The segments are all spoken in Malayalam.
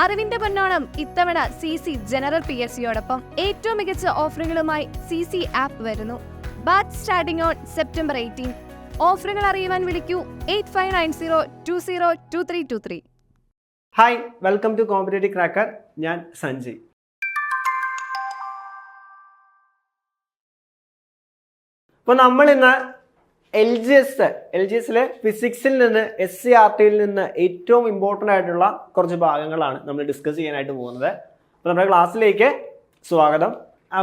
അറിവിന്റെ പൊന്നോണം ഇത്തവണ C C general P S സിയോടൊപ്പം ഏറ്റവും മികച്ച ഓഫറുകളുമായി സി സി ആപ്പ് വരുന്നു. Batch starting on September eighteen ഓഫറുകൾ അറിയുവാൻ വിളിക്കൂ eight five nine zero two zero two three two three hi welcome to competitive cracker ഞാൻ സഞ്ജയ് അപ്പോൾ നമ്മൾ ഇന്ന് L G S L G എസിലെ ഫിസിക്സിൽ നിന്ന് എസ് സി ആർ ടിയിൽ നിന്ന് ഏറ്റവും ഇമ്പോർട്ടന്റ് ആയിട്ടുള്ള കുറച്ച് ഭാഗങ്ങളാണ് നമ്മൾ ഡിസ്കസ് ചെയ്യാനായിട്ട് പോകുന്നത്. അപ്പോൾ നമ്മുടെ ക്ലാസ്സിലേക്ക് സ്വാഗതം.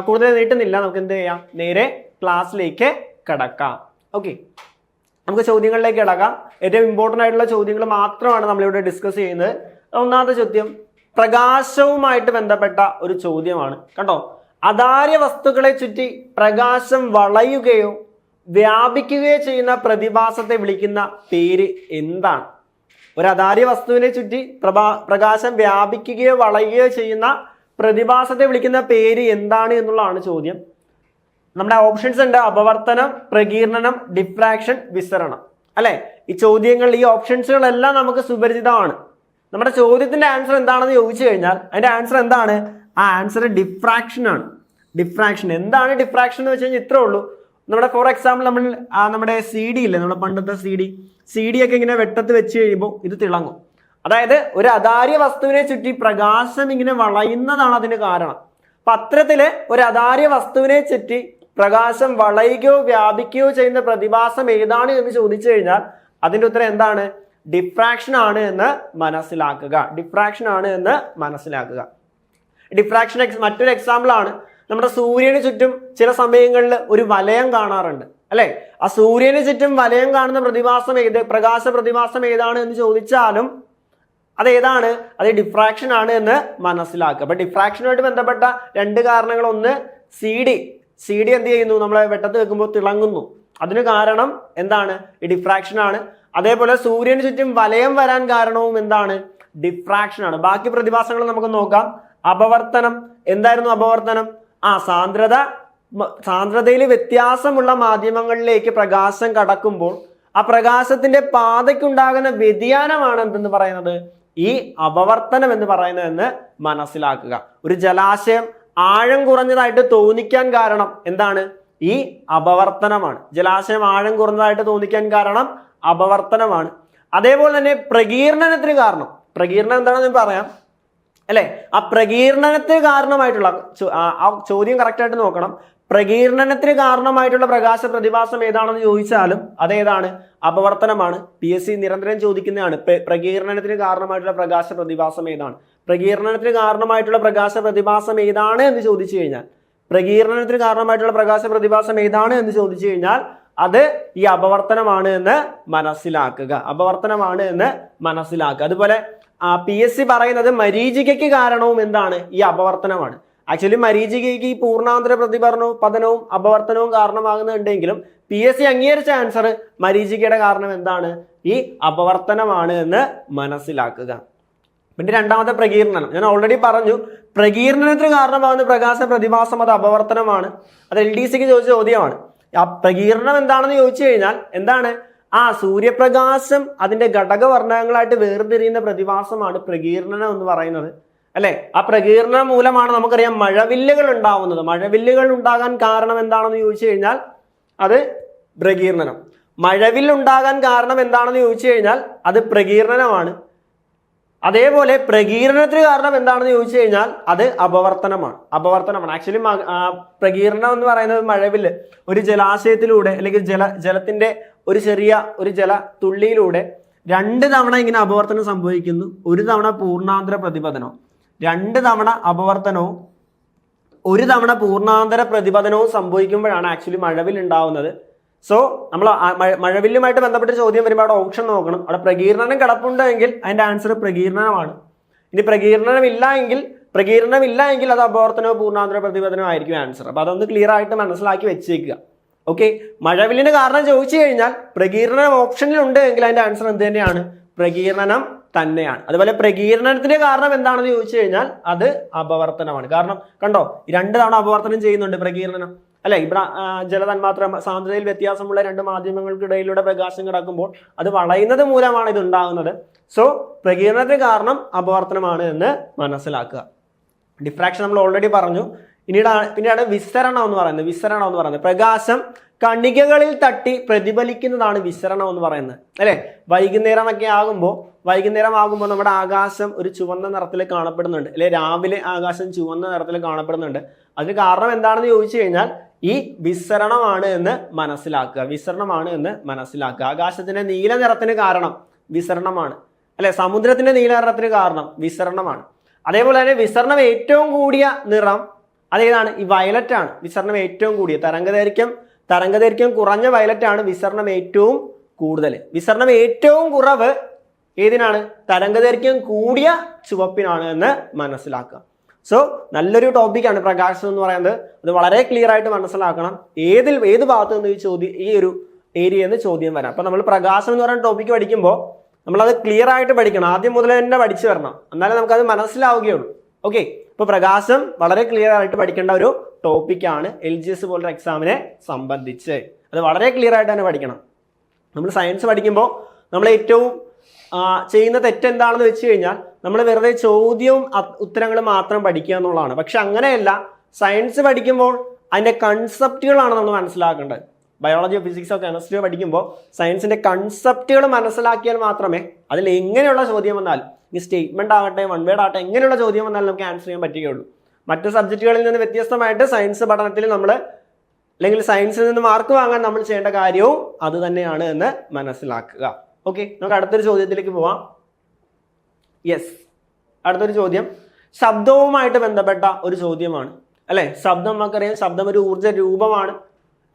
കൂടുതൽ നീട്ടുന്നില്ല. നമുക്ക് എന്ത് ചെയ്യാം? നേരെ ക്ലാസ്സിലേക്ക് കിടക്കാം. ഓക്കെ നമുക്ക് ചോദ്യങ്ങളിലേക്ക് കിടക്കാം. ഏറ്റവും ഇമ്പോർട്ടന്റ് ആയിട്ടുള്ള ചോദ്യങ്ങൾ മാത്രമാണ് നമ്മളിവിടെ ഡിസ്കസ് ചെയ്യുന്നത്. ഒന്നാമത്തെ ചോദ്യം പ്രകാശവുമായിട്ട് ബന്ധപ്പെട്ട ഒരു ചോദ്യമാണ്. കണ്ടോ? അതാര്യ വസ്തുക്കളെ ചുറ്റി പ്രകാശം വളയുകയോ വ്യാപിക്കുകയോ ചെയ്യുന്ന പ്രതിഭാസത്തെ വിളിക്കുന്ന പേര് എന്താണ്? ഒരു അതാര്യ വസ്തുവിനെ ചുറ്റി പ്രഭാ പ്രകാശം വ്യാപിക്കുകയോ വളയുകയോ ചെയ്യുന്ന പ്രതിഭാസത്തെ വിളിക്കുന്ന പേര് എന്താണ് എന്നുള്ളതാണ് ചോദ്യം. നമ്മുടെ ഓപ്ഷൻസ് ഉണ്ട് അപവർത്തനം പ്രകീർണനം ഡിഫ്രാക്ഷൻ വിസരണം അല്ലെ? ഈ ചോദ്യങ്ങൾ ഈ ഓപ്ഷൻസുകളെല്ലാം നമുക്ക് സുപരിചിതമാണ്. നമ്മുടെ ചോദ്യത്തിന്റെ ആൻസർ എന്താണെന്ന് ചോദിച്ചു കഴിഞ്ഞാൽ അതിന്റെ ആൻസർ എന്താണ്? ആ ആൻസർ ഡിഫ്രാക്ഷൻ ആണ്. ഡിഫ്രാക്ഷൻ എന്താണ് ഡിഫ്രാക്ഷൻ എന്ന് വെച്ച് കഴിഞ്ഞാൽ ഇത്രേ ഉള്ളൂ. നമ്മുടെ ഫോർ എക്സാമ്പിൾ നമ്മൾ നമ്മുടെ സി ഡി ഇല്ലേ നമ്മുടെ പണ്ടത്തെ സി ഡി സി ഡി ഒക്കെ ഇങ്ങനെ വെട്ടത്ത് വെച്ച് കഴിയുമ്പോൾ ഇത് തിളങ്ങും. അതായത് ഒരു അതാര്യ വസ്തുവിനെ ചുറ്റി പ്രകാശം ഇങ്ങനെ വളയുന്നതാണ് അതിന് കാരണം. അപ്പൊ അത്തരത്തിൽ ഒരു അതാര്യ വസ്തുവിനെ ചുറ്റി പ്രകാശം വളയുകയോ വ്യാപിക്കുകയോ ചെയ്യുന്ന പ്രതിഭാസം ഏതാണ് എന്ന് ചോദിച്ചു കഴിഞ്ഞാൽ അതിന്റെ ഉത്തരം എന്താണ്? ഡിഫ്രാക്ഷൻ ആണ് എന്ന് മനസ്സിലാക്കുക. ഡിഫ്രാക്ഷൻ ആണ് എന്ന് മനസ്സിലാക്കുക. ഡിഫ്രാക്ഷൻ മറ്റൊരു എക്സാമ്പിൾ ആണ്. നമ്മുടെ സൂര്യന് ചുറ്റും ചില സമയങ്ങളിൽ ഒരു വലയം കാണാറുണ്ട് അല്ലെ? ആ സൂര്യന് ചുറ്റും വലയം കാണുന്ന പ്രതിഭാസം ഏത് പ്രകാശ പ്രതിഭാസം ഏതാണ് എന്ന് ചോദിച്ചാലും അതേതാണ്? അത് ഡിഫ്രാക്ഷൻ ആണ് എന്ന് മനസ്സിലാക്കുക. അപ്പൊ ഡിഫ്രാക്ഷനുമായിട്ട് ബന്ധപ്പെട്ട രണ്ട് കാരണങ്ങൾ ഒന്ന് സി ഡി സി ഡി എന്ത് ചെയ്യുന്നു? നമ്മളെ വെട്ടത്ത് വെക്കുമ്പോൾ തിളങ്ങുന്നു. അതിന് കാരണം എന്താണ്? ഈ ഡിഫ്രാക്ഷൻ ആണ്. അതേപോലെ സൂര്യന് ചുറ്റും വലയം വരാൻ കാരണവും എന്താണ്? ഡിഫ്രാക്ഷൻ ആണ്. ബാക്കി പ്രതിഭാസങ്ങൾ നമുക്ക് നോക്കാം. അപവർത്തനം. എന്തായിരുന്നു അപവർത്തനം? ആ സാന്ദ്രത സാന്ദ്രതയിൽ വ്യത്യാസമുള്ള മാധ്യമങ്ങളിലേക്ക് പ്രകാശം കടക്കുമ്പോൾ ആ പ്രകാശത്തിന്റെ പാതയ്ക്കുണ്ടാകുന്ന വ്യതിയാനമാണ് എന്തെന്ന് പറയുന്നത്? ഈ അപവർത്തനം എന്ന് പറയുന്നതെന്ന് മനസ്സിലാക്കുക. ഒരു ജലാശയം ആഴം കുറഞ്ഞതായിട്ട് തോന്നിക്കാൻ കാരണം എന്താണ്? ഈ അപവർത്തനമാണ്. ജലാശയം ആഴം കുറഞ്ഞതായിട്ട് തോന്നിക്കാൻ കാരണം അപവർത്തനമാണ്. അതേപോലെ തന്നെ പ്രകീർണനത്തിന് കാരണം. പ്രകീർണം എന്താണെന്ന് പറയാം. അല്ലെ? ആ പ്രകീർണനത്തിന് കാരണമായിട്ടുള്ള ആ ചോദ്യം കറക്റ്റ് ആയിട്ട് നോക്കണം. പ്രകീർണനത്തിന് കാരണമായിട്ടുള്ള പ്രകാശ പ്രതിഭാസം ഏതാണെന്ന് ചോദിച്ചാലും അതേതാണ്? അപവർത്തനമാണ്. പി എസ് സി നിരന്തരം ചോദിക്കുന്നതാണ്. പ്ര- പ്രകീർണനത്തിന് കാരണമായിട്ടുള്ള പ്രകാശ പ്രതിഭാസം ഏതാണ്? പ്രകീർണനത്തിന് കാരണമായിട്ടുള്ള പ്രകാശ പ്രതിഭാസം ഏതാണ് എന്ന് ചോദിച്ചു കഴിഞ്ഞാൽ പ്രകീർണനത്തിന് കാരണമായിട്ടുള്ള പ്രകാശ പ്രതിഭാസം ഏതാണ് എന്ന് ചോദിച്ചു കഴിഞ്ഞാൽ അത് ഈ അപവർത്തനമാണ് എന്ന് മനസ്സിലാക്കുക. അപവർത്തനമാണ് എന്ന് മനസ്സിലാക്കുക. അതുപോലെ പി എസ് സി പറയുന്നത് മരീചികയ്ക്ക് കാരണവും എന്താണ്? ഈ അപവർത്തനമാണ്. ആക്ച്വലി മരീചികയ്ക്ക് ഈ പൂർണാന്തര പ്രതിഭരണവും പതനവും അപവർത്തനവും കാരണമാകുന്നുണ്ടെങ്കിലും പി എസ് സി അംഗീകരിച്ച ആൻസർ മരീചികയുടെ കാരണം എന്താണ്? ഈ അപവർത്തനമാണ് എന്ന് മനസ്സിലാക്കുക. പിന്നെ രണ്ടാമത്തെ പ്രകീർണനം. ഞാൻ ഓൾറെഡി പറഞ്ഞു പ്രകീർണനത്തിന് കാരണമാകുന്ന പ്രകാശ പ്രതിഭാസം അത് അപവർത്തനമാണ്. അത് എൽ ഡി സിക്ക് ചോദിച്ച ചോദ്യമാണ്. ആ പ്രകീർണം എന്താണെന്ന് ചോദിച്ചു കഴിഞ്ഞാൽ എന്താണ്? ആ സൂര്യപ്രകാശം അതിന്റെ ഘടകവർണങ്ങളായിട്ട് വേർതിരിയുന്ന പ്രതിഭാസമാണ് പ്രകീർണനം എന്ന് പറയുന്നത്. അല്ലെ? ആ പ്രകീർണം മൂലമാണ് നമുക്കറിയാം മഴവില്ലുകൾ ഉണ്ടാവുന്നത്. മഴവില്ലുകൾ ഉണ്ടാകാൻ കാരണം എന്താണെന്ന് ചോദിച്ചു കഴിഞ്ഞാൽ അത് പ്രകീർണനം. മഴവിൽ ഉണ്ടാകാൻ കാരണം എന്താണെന്ന് ചോദിച്ചു കഴിഞ്ഞാൽ അത് പ്രകീർണനമാണ്. അതേപോലെ പ്രകീർണത്തിന് കാരണം എന്താണെന്ന് ചോദിച്ചു കഴിഞ്ഞാൽ അത് അപവർത്തനമാണ്. അപവർത്തനമാണ്. ആക്ച്വലി പ്രകീർണം എന്ന് പറയുന്നത് മഴവില്ല്. ഒരു ജലാശയത്തിലൂടെ അല്ലെങ്കിൽ ജല ജലത്തിന്റെ ഒരു ചെറിയ ഒരു ജല തുള്ളിയിലൂടെ രണ്ട് തവണ ഇങ്ങനെ അപവർത്തനം സംഭവിക്കുന്നു. ഒരു തവണ പൂർണാന്തര പ്രതിപതനവും രണ്ട് തവണ അപവർത്തനവും ഒരു തവണ പൂർണാന്തര പ്രതിപതനവും സംഭവിക്കുമ്പോഴാണ് ആക്ച്വലി മഴവിൽ ഉണ്ടാവുന്നത്. സോ നമ്മൾ മഴവില്ലുമായിട്ട് ബന്ധപ്പെട്ട ചോദ്യം വരുമ്പോൾ അവിടെ ഓപ്ഷൻ നോക്കണം. അവിടെ പ്രകീർണനം കിടപ്പുണ്ടെങ്കിൽ അതിന്റെ ആൻസർ പ്രകീർണനമാണ്. ഇനി പ്രകീർണനം ഇല്ല എങ്കിൽ പ്രകീർണനം ഇല്ല എങ്കിൽ അത് അപവർത്തനവും പൂർണാന്തര പ്രതിപതനമോ ആയിരിക്കും ആൻസർ അപ്പോൾ അതൊന്ന് ക്ലിയർ ആയിട്ട് മനസ്സിലാക്കി വെച്ചേക്കുക. ഓക്കെ മഴവില്ലിന് കാരണം ചോദിച്ചു കഴിഞ്ഞാൽ പ്രകീർണനം ഓപ്ഷനിൽ ഉണ്ട് എങ്കിൽ അതിന്റെ ആൻസർ എന്ത് തന്നെയാണ്? പ്രകീർണനം തന്നെയാണ്. അതുപോലെ പ്രകീർണനത്തിന് കാരണം എന്താണെന്ന് ചോദിച്ചു കഴിഞ്ഞാൽ അത് അപവർത്തനമാണ്. കാരണം കണ്ടോ രണ്ട് തവണ അപവർത്തനം ചെയ്യുന്നുണ്ട് പ്രകീർണനം. അല്ലെ ഇവിടെ ജലതന്മാത്ര സാന്ദ്രതയിൽ വ്യത്യാസമുള്ള രണ്ട് മാധ്യമങ്ങൾക്കിടയിലൂടെ പ്രകാശം കിടക്കുമ്പോൾ അത് വളയുന്നത് മൂലമാണ് ഇത് ഉണ്ടാകുന്നത്. സോ പ്രകീർണത്തിന് കാരണം അപവർത്തനമാണ് എന്ന് മനസ്സിലാക്കുക. ഡിഫ്രാക്ഷൻ നമ്മൾ ഓൾറെഡി പറഞ്ഞു. പിന്നീട് പിന്നീടാണ് വിസരണം എന്ന് പറയുന്നത് വിസരണം എന്ന് പറയുന്നത്. പ്രകാശം കണികകളിൽ തട്ടി പ്രതിഫലിക്കുന്നതാണ് വിസരണം എന്ന് പറയുന്നത്. അല്ലെ? വൈകുന്നേരമൊക്കെ ആകുമ്പോൾ വൈകുന്നേരം ആകുമ്പോൾ നമ്മുടെ ആകാശം ഒരു ചുവന്ന നിറത്തിൽ കാണപ്പെടുന്നുണ്ട്. അല്ലെ? രാവിലെ ആകാശം ചുവന്ന നിറത്തിൽ കാണപ്പെടുന്നുണ്ട്. അതിന് കാരണം എന്താണെന്ന് ചോദിച്ചു കഴിഞ്ഞാൽ ഈ വിസരണമാണ് എന്ന് മനസ്സിലാക്കുക. വിസരണമാണ് എന്ന് മനസ്സിലാക്കുക. ആകാശത്തിന്റെ നീല നിറത്തിന് കാരണം വിസരണമാണ്. അല്ലെ? സമുദ്രത്തിന്റെ നീല നിറത്തിന് കാരണം വിസരണമാണ്. അതേപോലെ തന്നെ വിസരണം ഏറ്റവും കൂടിയ നിറം അതേതാണ്? ഈ വയലറ്റ് ആണ് വിസരണം ഏറ്റവും കൂടിയ തരംഗദൈർഘ്യം തരംഗദൈർഘ്യം കുറഞ്ഞ വയലറ്റ് ആണ് വിസരണം ഏറ്റവും കൂടുതൽ. വിസരണം ഏറ്റവും കുറവ് ഏതിനാണ്? തരംഗദൈർഘ്യം കൂടിയ ചുവപ്പിനാണ് എന്ന് മനസ്സിലാക്കുക. സോ നല്ലൊരു ടോപ്പിക്കാണ് പ്രകാശം എന്ന് പറയുന്നത്. അത് വളരെ ക്ലിയർ ആയിട്ട് മനസ്സിലാക്കണം. ഏതിൽ ഏത് ഭാഗത്ത് നിന്ന് ഈ ചോദ്യം ഈ ഒരു ഏരിയ എന്ന് ചോദ്യം വരാം. അപ്പൊ നമ്മൾ പ്രകാശം എന്ന് പറയുന്ന ടോപ്പിക്ക് പഠിക്കുമ്പോൾ നമ്മളത് ക്ലിയർ ആയിട്ട് പഠിക്കണം. ആദ്യം മുതൽ തന്നെ പഠിച്ചു വരണം. എന്നാലേ നമുക്കത് മനസ്സിലാവുകയുള്ളൂ. ഓക്കെ ഇപ്പൊ പ്രകാശം വളരെ ക്ലിയർ ആയിട്ട് പഠിക്കേണ്ട ഒരു ടോപ്പിക്കാണ് എൽ ജി എസ് പോലുള്ള എക്സാമിനെ സംബന്ധിച്ച്. അത് വളരെ ക്ലിയർ ആയിട്ട് തന്നെ പഠിക്കണം. നമ്മൾ സയൻസ് പഠിക്കുമ്പോൾ നമ്മൾ ഏറ്റവും ചെയ്യുന്ന തെറ്റെന്താണെന്ന് വെച്ച് കഴിഞ്ഞാൽ നമ്മൾ വെറുതെ ചോദ്യവും ഉത്തരങ്ങളും മാത്രം പഠിക്കുക എന്നുള്ളതാണ്. പക്ഷെ അങ്ങനെയല്ല സയൻസ് പഠിക്കുമ്പോൾ അതിന്റെ കൺസെപ്റ്റുകളാണ് നമ്മൾ മനസ്സിലാക്കേണ്ടത്. ബയോളജിയോ ഫിസിക്സോ കെമിസ്ട്രിയോ പഠിക്കുമ്പോൾ സയൻസിന്റെ കൺസെപ്റ്റുകൾ മനസ്സിലാക്കിയാൽ മാത്രമേ അതിൽ എങ്ങനെയുള്ള ചോദ്യം വന്നാലും ഈ സ്റ്റേറ്റ്മെന്റ് ആകട്ടെ വൺ വേർഡ് ആകട്ടെ എങ്ങനെയുള്ള ചോദ്യം വന്നാലും നമുക്ക് ആൻസർ ചെയ്യാൻ പറ്റുകയുള്ളൂ. മറ്റു സബ്ജക്റ്റുകളിൽ നിന്ന് വ്യത്യസ്തമായിട്ട് സയൻസ് പഠനത്തിൽ നമ്മൾ അല്ലെങ്കിൽ സയൻസിൽ നിന്ന് മാർക്ക് വാങ്ങാൻ നമ്മൾ ചെയ്യേണ്ട കാര്യവും അത് തന്നെയാണ് എന്ന് മനസ്സിലാക്കുക. ഓക്കെ നമുക്ക് അടുത്തൊരു ചോദ്യത്തിലേക്ക് പോവാം. യെസ് അടുത്തൊരു ചോദ്യം. ശബ്ദവുമായിട്ട് ബന്ധപ്പെട്ട ഒരു ചോദ്യമാണ്. അല്ലെ? ശബ്ദം നമുക്കറിയാം. ശബ്ദം ഒരു ഊർജ രൂപമാണ്.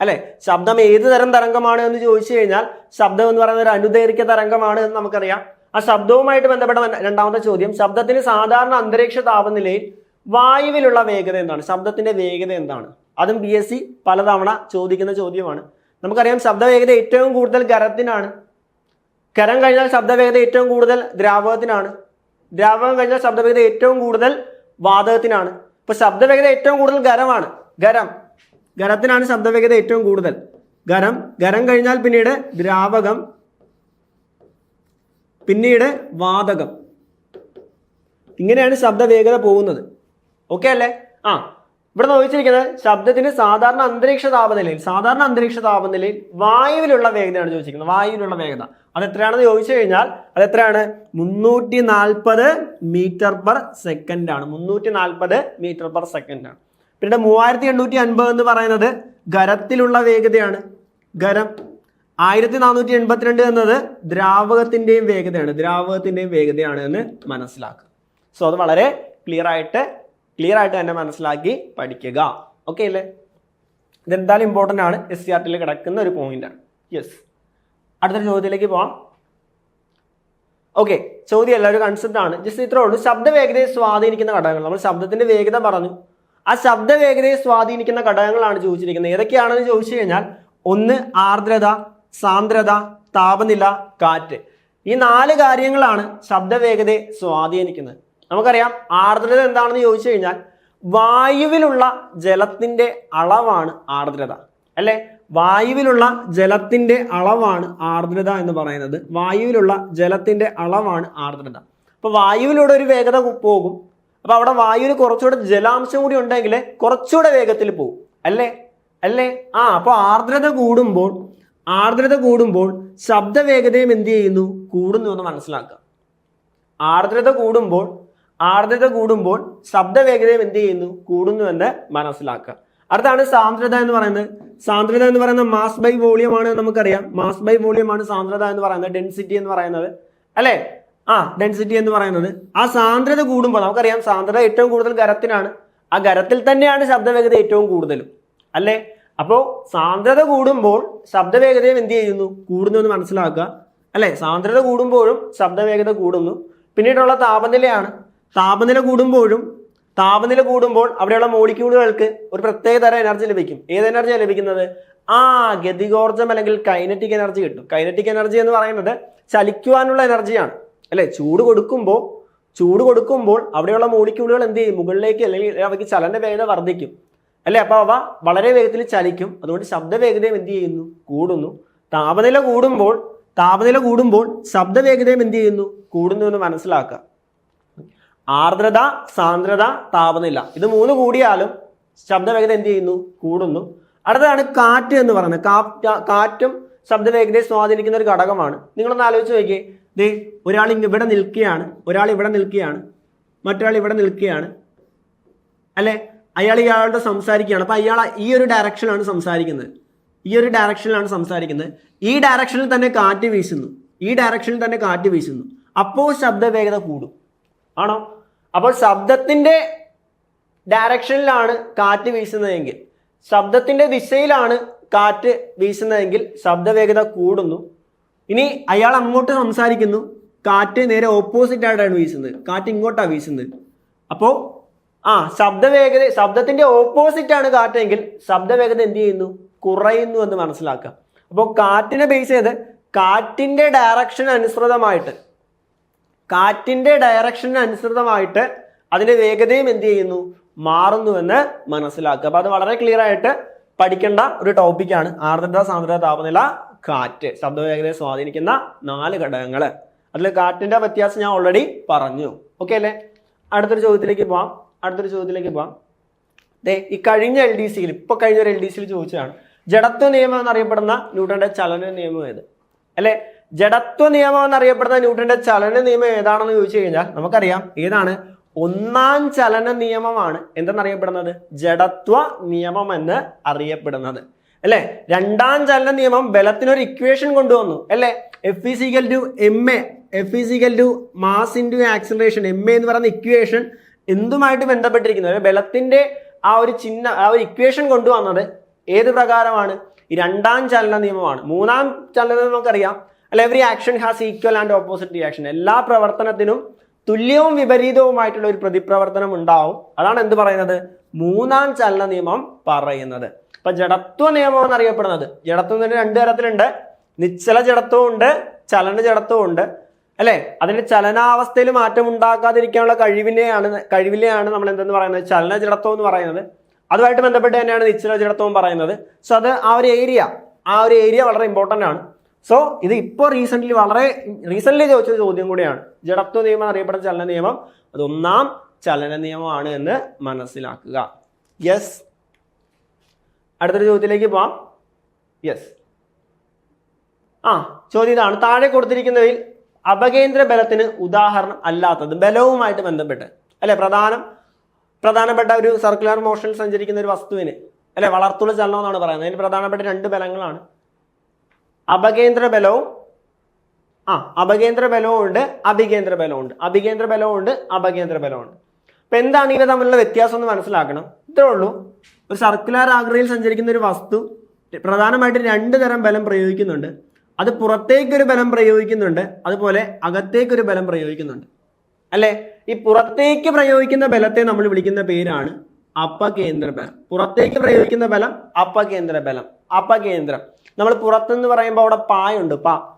അല്ലെ? ശബ്ദം ഏത് തരം തരംഗമാണ് എന്ന് ചോദിച്ചു കഴിഞ്ഞാൽ ശബ്ദം എന്ന് പറയുന്നത് ഒരു അനുദൈർഘ്യ തരംഗമാണ് എന്ന് നമുക്കറിയാം. ആ ശബ്ദവുമായിട്ട് ബന്ധപ്പെട്ട രണ്ടാമത്തെ ചോദ്യം ശബ്ദത്തിന് സാധാരണ അന്തരീക്ഷ താപനിലയിൽ വായുവിലുള്ള വേഗത എന്താണ്? ശബ്ദത്തിന്റെ വേഗത എന്താണ്? അതും ബി എസ് സി പലതവണ ചോദിക്കുന്ന ചോദ്യമാണ്. നമുക്കറിയാം ശബ്ദവേഗത ഏറ്റവും കൂടുതൽ ഖരത്തിനാണ്. ഖരം കഴിഞ്ഞാൽ ശബ്ദവേഗത ഏറ്റവും കൂടുതൽ ദ്രാവകത്തിനാണ്. ദ്രാവകം കഴിഞ്ഞാൽ ശബ്ദവേഗത ഏറ്റവും കൂടുതൽ വാതകത്തിനാണ്. ഇപ്പൊ ശബ്ദവേഗത ഏറ്റവും കൂടുതൽ ഖരമാണ്. ഖരം. ഖരത്തിനാണ് ശബ്ദവേഗത ഏറ്റവും കൂടുതൽ. ഖരം. ഖരം കഴിഞ്ഞാൽ പിന്നീട് ദ്രാവകം പിന്നീട് വാതകം. ഇങ്ങനെയാണ് ശബ്ദവേഗത പോകുന്നത്. ഓക്കെ അല്ലേ? ആ ഇവിടെ ചോദിച്ചിരിക്കുന്നത് ശബ്ദത്തിന് സാധാരണ അന്തരീക്ഷ താപനിലയിൽ സാധാരണ അന്തരീക്ഷ താപനിലയിൽ വായുവിലുള്ള വേഗതയാണ് ചോദിച്ചിരിക്കുന്നത്. വായുവിലുള്ള വേഗത. അത് എത്രയാണെന്ന് ചോദിച്ചു കഴിഞ്ഞാൽ അത് എത്രയാണ്? മുന്നൂറ്റി നാൽപ്പത് മീറ്റർ പെർ സെക്കൻഡ് ആണ്. മുന്നൂറ്റി നാൽപ്പത് മീറ്റർ പെർ സെക്കൻഡ് ആണ്. പിന്നെ മൂവായിരത്തി എണ്ണൂറ്റി അൻപത് എന്ന് പറയുന്നത് ഖരത്തിലുള്ള വേഗതയാണ്. ഖരം. ആയിരത്തി നാനൂറ്റി എൺപത്തിരണ്ട് എന്നത് ദ്രാവകത്തിന്റെയും വേഗതയാണ്. ദ്രാവകത്തിന്റെയും വേഗതയാണ് എന്ന് മനസ്സിലാക്കുക. സോ അത് വളരെ ക്ലിയർ ആയിട്ട് ക്ലിയർ ആയിട്ട് തന്നെ മനസ്സിലാക്കി പഠിക്കുക. ഓക്കെ അല്ലേ? ഇതെന്തായാലും ഇമ്പോർട്ടന്റ് ആണ്. എസ് സി ആർ ടിയിൽ കിടക്കുന്ന ഒരു പോയിന്റ് ആണ്. യെസ് അടുത്തൊരു ചോദ്യത്തിലേക്ക് പോവാം. ഓക്കെ ചോദ്യം അല്ല ഒരു കൺസെപ്റ്റ് ആണ്. ജസ്റ്റ് ഇത്രേ ഉള്ളൂ. ശബ്ദവേഗതയെ സ്വാധീനിക്കുന്ന ഘടകങ്ങൾ. നമ്മൾ ശബ്ദത്തിന്റെ വേഗത പറഞ്ഞു. ആ ശബ്ദവേഗതയെ സ്വാധീനിക്കുന്ന ഘടകങ്ങളാണ് ചോദിച്ചിരിക്കുന്നത്. ഏതൊക്കെയാണെന്ന് ചോദിച്ചു കഴിഞ്ഞാൽ ഒന്ന് ആർദ്രത സാന്ദ്രത താപനില കാറ്റ്. ഈ നാല് കാര്യങ്ങളാണ് ശബ്ദവേഗതയെ സ്വാധീനിക്കുന്നത്. നമുക്കറിയാം ആർദ്രത എന്താണെന്ന് ചോദിച്ചു കഴിഞ്ഞാൽ വായുവിലുള്ള ജലത്തിന്റെ അളവാണ് ആർദ്രത. അല്ലേ? വായുവിലുള്ള ജലത്തിന്റെ അളവാണ് ആർദ്രത എന്ന് പറയുന്നത്. വായുവിലുള്ള ജലത്തിന്റെ അളവാണ് ആർദ്രത. അപ്പോൾ വായുവിലൂടെ ഒരു വേഗത പോകും. അപ്പോൾ അവിടെ വായുവിൽ കുറച്ചുകൂടെ ജലാംശം കൂടി ഉണ്ടെങ്കിൽ കുറച്ചുകൂടെ വേഗത്തിൽ പോകും അല്ലേ? അല്ലേ? ആ അപ്പോൾ ആർദ്രത കൂടുമ്പോൾ ആർദ്രത കൂടുമ്പോൾ ശബ്ദവേഗതയും എന്ത് ചെയ്യുന്നു? കൂടുന്നു എന്ന് മനസ്സിലാക്കുക. ആർദ്രത കൂടുമ്പോൾ ആർദ്രത കൂടുമ്പോൾ ശബ്ദവേഗതയും എന്ത് ചെയ്യുന്നു? കൂടുന്നു എന്ന് മനസ്സിലാക്കുക. അടുത്താണ് സാന്ദ്രത എന്ന് പറയുന്നത്. സാന്ദ്രത എന്ന് പറയുന്നത് മാസ് ബൈ വോളിയം ആണ് നമുക്കറിയാം. മാസ് ബൈ വോളിയം ആണ് സാന്ദ്രത എന്ന് പറയുന്നത്. ഡെൻസിറ്റി എന്ന് പറയുന്നത്. അല്ലേ? ആ ഡെൻസിറ്റി എന്ന് പറയുന്നത്. ആ സാന്ദ്രത കൂടുമ്പോൾ നമുക്കറിയാം സാന്ദ്രത ഏറ്റവും കൂടുതൽ ഖരത്തിനാണ് ആ ഖരത്തിൽ തന്നെയാണ് ശബ്ദവേഗത ഏറ്റവും കൂടുതലും. അല്ലേ? അപ്പോൾ സാന്ദ്രത കൂടുമ്പോൾ ശബ്ദവേഗതയും എന്ത് ചെയ്യുന്നു? കൂടുന്നു എന്ന് മനസ്സിലാക്കുക. അല്ലെ? സാന്ദ്രത കൂടുമ്പോഴും ശബ്ദവേഗത കൂടുന്നു. പിന്നീടുള്ള താപനിലയാണ്. താപനില കൂടുമ്പോഴും താപനില കൂടുമ്പോൾ അവിടെയുള്ള മോളിക്യൂളുകൾക്ക് ഒരു പ്രത്യേക തരം എനർജി ലഭിക്കും. ഏത് എനർജിയാണ് ലഭിക്കുന്നത്? ആ ഗതികോർജം അല്ലെങ്കിൽ കൈനറ്റിക് എനർജി കിട്ടും. കൈനറ്റിക് എനർജി എന്ന് പറയുന്നത് ചലിക്കുവാനുള്ള എനർജിയാണ്. അല്ലെ? ചൂട് കൊടുക്കുമ്പോൾ ചൂട് കൊടുക്കുമ്പോൾ അവിടെയുള്ള മോളിക്യൂളുകൾ എന്ത് ചെയ്യും? മുകളിലേക്ക് അല്ലെങ്കിൽ അവയ്ക്ക് ചലന വേഗത വർദ്ധിക്കും. അല്ലെ? അപ്പോൾ അവ വളരെ വേഗത്തിൽ ചലിക്കും. അതുകൊണ്ട് ശബ്ദവേഗതയും എന്ത് ചെയ്യുന്നു? കൂടുന്നു. താപനില കൂടുമ്പോൾ താപനില കൂടുമ്പോൾ ശബ്ദവേഗതയും എന്ത് ചെയ്യുന്നു? കൂടുന്നു എന്ന് മനസ്സിലാക്കുക. ആർദ്രത സാന്ദ്രത താപനില. ഇത് മൂന്ന് കൂടിയാലും ശബ്ദവേഗത എന്ത് ചെയ്യുന്നു? കൂടുന്നു. അടുത്തതാണ് കാറ്റ് എന്ന് പറയുന്നത്. കാറ്റ് ശബ്ദവേഗതയെ സ്വാധീനിക്കുന്ന ഒരു ഘടകമാണ്. നിങ്ങളൊന്ന് ആലോചിച്ച് നോക്കിയേ. ദേ ഒരാൾ ഇങ്ങ് ഇവിടെ നിൽക്കുകയാണ്. ഒരാൾ ഇവിടെ നിൽക്കുകയാണ്. മറ്റൊരാൾ ഇവിടെ നിൽക്കുകയാണ്. അല്ലെ? അയാൾ ഇയാളോട് സംസാരിക്കുകയാണ്. അപ്പൊ അയാൾ ഈ ഒരു ഡയറക്ഷനിലാണ് സംസാരിക്കുന്നത്. ഈ ഒരു ഡയറക്ഷനിലാണ് സംസാരിക്കുന്നത്. ഈ ഡയറക്ഷനിൽ തന്നെ കാറ്റ് വീശുന്നു. ഈ ഡയറക്ഷനിൽ തന്നെ കാറ്റ് വീശുന്നു. അപ്പോൾ ശബ്ദവേഗത കൂടും. ആണോ? അപ്പോൾ ശബ്ദത്തിന്റെ ഡയറക്ഷനിലാണ് കാറ്റ് വീശുന്നതെങ്കിൽ ശബ്ദത്തിന്റെ ദിശയിലാണ് കാറ്റ് വീശുന്നതെങ്കിൽ ശബ്ദവേഗത കൂടുന്നു. ഇനി അയാൾ അങ്ങോട്ട് സംസാരിക്കുന്നു. കാറ്റ് നേരെ ഓപ്പോസിറ്റ് ആയിട്ടാണ് വീശുന്നത്. കാറ്റ് ഇങ്ങോട്ടാണ് വീശുന്നത്. അപ്പോൾ ആ ശബ്ദവേഗത ശബ്ദത്തിന്റെ ഓപ്പോസിറ്റ് ആണ് കാറ്റെങ്കിൽ ശബ്ദവേഗത എന്ത് ചെയ്യുന്നു? കുറയുന്നു എന്ന് മനസ്സിലാക്കാം അപ്പോൾ കാറ്റിനെ ബേസ് ചെയ്ത് കാറ്റിന്റെ ഡയറക്ഷൻ അനുസൃതമായിട്ട് കാറ്റിന്റെ ഡയറക്ഷന് അനുസൃതമായിട്ട് അതിന്റെ വേഗതയും എന്ത് ചെയ്യുന്നു? മാറുന്നുവെന്ന് മനസ്സിലാക്കുക. അപ്പോൾ അത് വളരെ ക്ലിയർ ആയിട്ട് പഠിക്കേണ്ട ഒരു ടോപ്പിക്കാണ് ആർദ്രത സാന്ദ്രത താപനില കാറ്റ്. ശബ്ദവേഗതയെ സ്വാധീനിക്കുന്ന നാല് ഘടകങ്ങൾ അതിൽ കാറ്റിന്റെ വ്യത്യാസം ഞാൻ ഓൾറെഡി പറഞ്ഞു. ഓക്കെ അല്ലേ? അടുത്തൊരു ചോദ്യത്തിലേക്ക് പോവാം. അടുത്തൊരു ചോദ്യത്തിലേക്ക് പോവാം. ദേ ഈ കഴിഞ്ഞ എൽ ഡി സിയിൽ ഇപ്പൊ കഴിഞ്ഞ ഒരു എൽ ഡി സിയിൽ ചോദിച്ചതാണ് ജഡത്വ നിയമം എന്നറിയപ്പെടുന്ന ന്യൂട്ടന്റെ ചലന നിയമം ഏത്? അല്ലെ? ജഡത്വ നിയമം എന്നറിയപ്പെടുന്ന ന്യൂട്ടന്റെ ചലന നിയമം ഏതാണെന്ന് ചോദിച്ചു കഴിഞ്ഞാൽ നമുക്കറിയാം ഏതാണ്? ഒന്നാം ചലന നിയമമാണ്. എന്തെന്നറിയപ്പെടുന്നത്? ജഡത്വ നിയമം എന്ന് അറിയപ്പെടുന്നത്. അല്ലെ? രണ്ടാം ചലന നിയമം ബലത്തിനൊരു ഇക്വേഷൻ കൊണ്ടുവന്നു. അല്ലെ? F is equal to M A F is equal to mass into acceleration M A എന്ന് പറയുന്ന ഇക്വേഷൻ എന്തുമായിട്ട് ബന്ധപ്പെട്ടിരിക്കുന്നത് ബലത്തിന്റെ ആ ഒരു ചിഹ്ന ആ ഒരു ഇക്വേഷൻ കൊണ്ടുവന്നത് ഏത് പ്രകാരമാണ്? രണ്ടാം ചലന നിയമമാണ്. മൂന്നാം ചലന നിയമം നമുക്കറിയാം. അല്ല every action has equal and opposite reaction എല്ലാ പ്രവർത്തനത്തിനും തുല്യവും വിപരീതവുമായിട്ടുള്ള ഒരു പ്രതിപ്രവർത്തനം ഉണ്ടാവും. അതാണ് എന്ത് പറയുന്നത്? മൂന്നാം ചലന നിയമം പറയുന്നത്. അപ്പൊ ജഡത്വ നിയമം എന്നറിയപ്പെടുന്നത് ജഡത്വം തന്നെ രണ്ട് തരത്തിലുണ്ട്. നിശ്ചല ജഡത്വം ഉണ്ട് ചലന ജഡത്വം ഉണ്ട്. അല്ലെ? അതിന്റെ ചലനാവസ്ഥയിൽ മാറ്റം ഉണ്ടാക്കാതിരിക്കാനുള്ള കഴിവിനെയാണ് കഴിവിനെയാണ് നമ്മൾ എന്തെന്ന് പറയുന്നത്? ചലന ജഡത്വം എന്ന് പറയുന്നത്. അതുമായിട്ട് ബന്ധപ്പെട്ട് തന്നെയാണ് നിശ്ചല ജഡത്വം പറയുന്നത്. സോ അത് ആ ഒരു ഏരിയ ആ ഒരു ഏരിയ വളരെ ഇമ്പോർട്ടന്റ് ആണ്. സോ ഇത് ഇപ്പോൾ റീസെന്റ്ലി വളരെ റീസെന്റ്ലി ചോദിച്ച ചോദ്യം കൂടിയാണ്. ജഡത്വ നിയമം അറിയപ്പെടുന്ന ചലന നിയമം അത് ഒന്നാം ചലന നിയമമാണ് എന്ന് മനസ്സിലാക്കുക. യെസ് അടുത്തൊരു ചോദ്യത്തിലേക്ക് പോവാം. യെസ് ആ ചോദ്യം ഇതാണ്. താഴെ കൊടുത്തിരിക്കുന്നവയിൽ അപകേന്ദ്ര ബലത്തിന് ഉദാഹരണം അല്ലാത്തത് ബലവുമായിട്ട് ബന്ധപ്പെട്ട്. അല്ലെ പ്രധാനം പ്രധാനപ്പെട്ട ഒരു സർക്കുലർ മോഷനിൽ സഞ്ചരിക്കുന്ന ഒരു വസ്തുവിന് അല്ലെ വളർത്തുള്ള ചലനം എന്നാണ് പറയുന്നത്. അതിന് പ്രധാനപ്പെട്ട രണ്ട് ബലങ്ങളാണ്. അപകേന്ദ്ര ബലവും ആ അപകേന്ദ്ര ബലവും ഉണ്ട് അഭികേന്ദ്ര ബലവും ഉണ്ട്. അഭികേന്ദ്ര ബലവും ഉണ്ട് അപകേന്ദ്ര ബലവും ഉണ്ട്. അപ്പൊ എന്താണ് ഇവ തമ്മിലുള്ള വ്യത്യാസം എന്ന് മനസ്സിലാക്കണം. ഇത്രേ ഉള്ളൂ. ഒരു സർക്കുലർ ആകൃതിയിൽ സഞ്ചരിക്കുന്ന ഒരു വസ്തു പ്രധാനമായിട്ട് രണ്ട് തരം ബലം പ്രയോഗിക്കുന്നുണ്ട്. അത് പുറത്തേക്കൊരു ബലം പ്രയോഗിക്കുന്നുണ്ട്. അതുപോലെ അകത്തേക്കൊരു ബലം പ്രയോഗിക്കുന്നുണ്ട്. അല്ലേ? ഈ പുറത്തേക്ക് പ്രയോഗിക്കുന്ന ബലത്തെ നമ്മൾ വിളിക്കുന്ന പേരാണ് അപകേന്ദ്ര ബലം. പുറത്തേക്ക് പ്രയോഗിക്കുന്ന ബലം അപകേന്ദ്ര ബലം. അപകേന്ദ്രം. നമ്മൾ പുറത്തെന്ന് പറയുമ്പോൾ അവിടെ പായുണ്ട്. പാ.